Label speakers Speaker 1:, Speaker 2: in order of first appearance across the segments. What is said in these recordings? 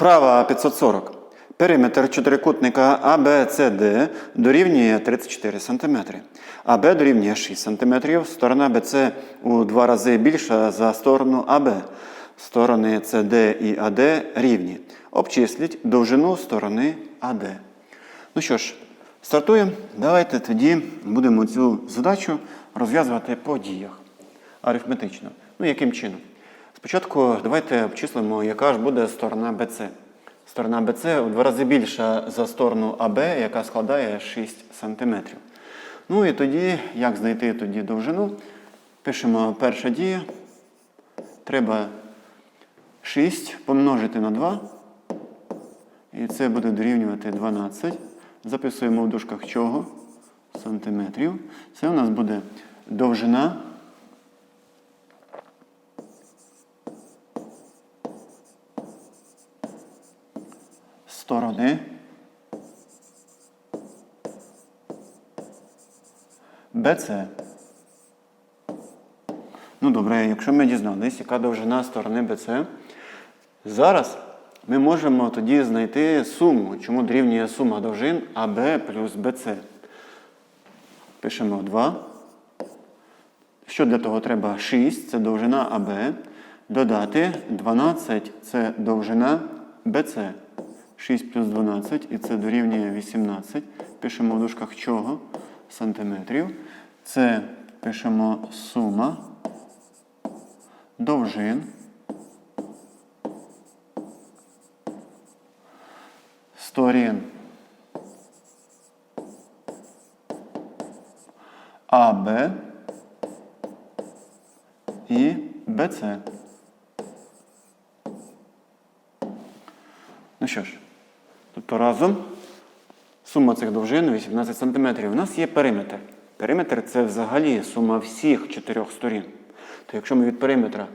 Speaker 1: Вправа 540. Периметр чотирикутника ABCD дорівнює 34 см. АБ дорівнює 6 см. Сторона BC у два рази більша за сторону АБ. Сторони CD і AD рівні. Обчисліть довжину сторони AD. Ну що ж, стартуємо. Давайте тоді будемо цю задачу розв'язувати по діях арифметично. Ну, яким чином? Спочатку давайте обчислимо, яка ж буде сторона BC. Сторона BC у два рази більша за сторону АБ, яка складає 6 см. Ну і тоді, як знайти тоді довжину? Пишемо перша дія. Треба 6 помножити на 2. І це буде дорівнювати 12. Записуємо в дужках чого? Сантиметрів. Це у нас буде довжина. Сторони. BC. Ну добре, якщо ми дізнались, яка довжина сторони BC, зараз ми можемо тоді знайти суму, чому дорівнює сума довжин АБ плюс BC. Пишемо 2. Що для того треба? 6 це довжина АБ. Додати 12 це довжина BC. 6 плюс 12 і це дорівнює 18. Пишемо в дужках чого? Сантиметрів. Це пишемо сума довжин. Сторін АБ і БЦ. Ну що ж, тобто разом сума цих довжин 18 см. У нас є периметр. Периметр це взагалі сума всіх чотирьох сторін. То якщо ми від периметра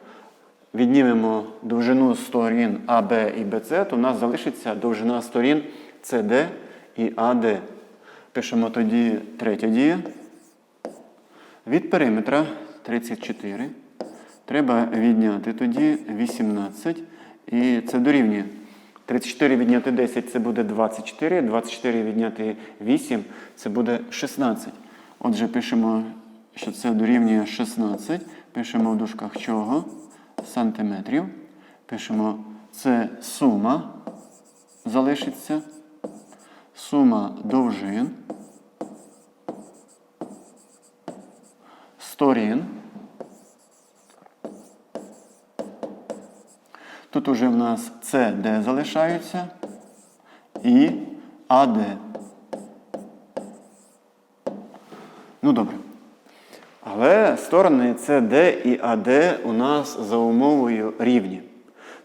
Speaker 1: віднімемо довжину сторін АБ і БЦ, то у нас залишиться довжина сторін СД і АД. Пишемо тоді третя дія. Від периметра 34. Треба відняти тоді 18. І це дорівнює. 34 відняти 10 це буде 24. 24 відняти 8 це буде 16. Отже, пишемо, що це дорівнює 16. Пишемо в дужках чого? Сантиметрів. Пишемо, це сума залишиться. Сума довжин. Сторін. Тут уже в нас CD залишаються і АД. Ну добре. Але сторони CD і AD у нас за умовою рівні.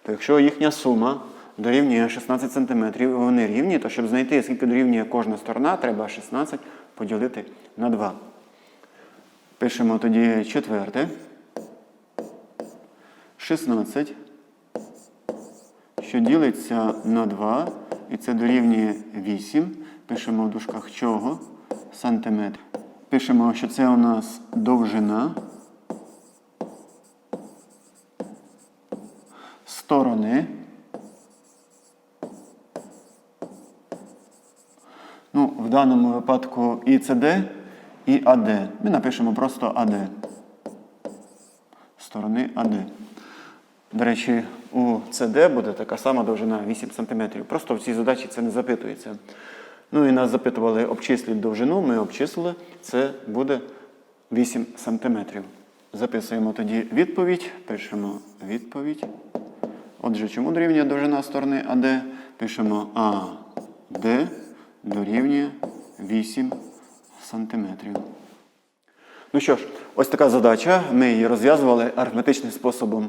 Speaker 1: То якщо їхня сума дорівнює 16 см і вони рівні, то щоб знайти, скільки дорівнює кожна сторона, треба 16 поділити на 2. Пишемо тоді четверте. 16 що ділиться на 2, і це дорівнює 8. Пишемо в дужках чого? Сантиметр. Пишемо, що це у нас довжина сторони. Ну, в даному випадку і CD, і АД. Ми напишемо просто АД. Сторони АД. До речі, у CD буде така сама довжина 8 см. Просто в цій задачі це не запитується. Ну і нас запитували обчисліть довжину, ми обчислили, це буде 8 см. Записуємо тоді відповідь, пишемо відповідь. Отже, чому дорівнює довжина сторони АД? Пишемо АД дорівнює 8 см. Ну що ж, ось така задача. Ми її розв'язували арифметичним способом.